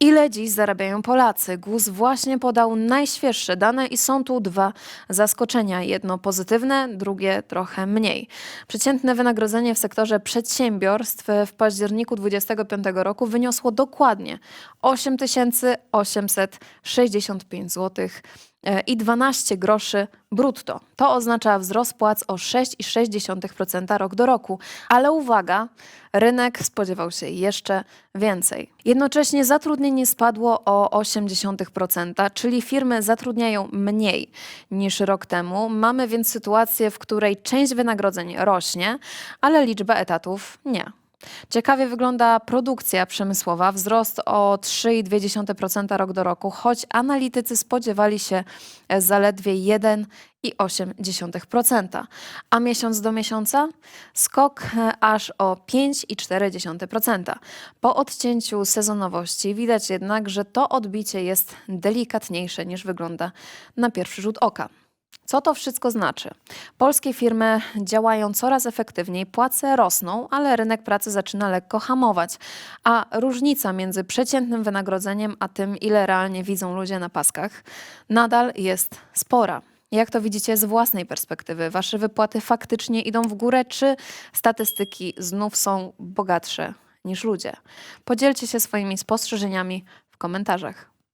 Ile dziś zarabiają Polacy? GUS właśnie podał najświeższe dane i są tu dwa zaskoczenia. Jedno pozytywne, drugie trochę mniej. Przeciętne wynagrodzenie w sektorze przedsiębiorstw w październiku 2025 roku wyniosło dokładnie 8865 zł i 12 groszy brutto. To oznacza wzrost płac o 6,6% rok do roku. Ale uwaga, rynek spodziewał się jeszcze więcej. Jednocześnie zatrudnienie spadło o 0,8%, czyli firmy zatrudniają mniej niż rok temu. Mamy więc sytuację, w której część wynagrodzeń rośnie, ale liczba etatów nie. Ciekawie wygląda produkcja przemysłowa, wzrost o 3,2% rok do roku, choć analitycy spodziewali się e, zaledwie 1,8%. A miesiąc do miesiąca skok e, aż o 5,4%. Po odcięciu sezonowości widać jednak, że to odbicie jest delikatniejsze niż wygląda na pierwszy rzut oka. Co to wszystko znaczy? Polskie firmy działają coraz efektywniej, płace rosną, ale rynek pracy zaczyna lekko hamować, a różnica między przeciętnym wynagrodzeniem a tym, ile realnie widzą ludzie na paskach, nadal jest spora. Jak to widzicie z własnej perspektywy? Wasze wypłaty faktycznie idą w górę, czy statystyki znów są bogatsze niż ludzie? Podzielcie się swoimi spostrzeżeniami w komentarzach.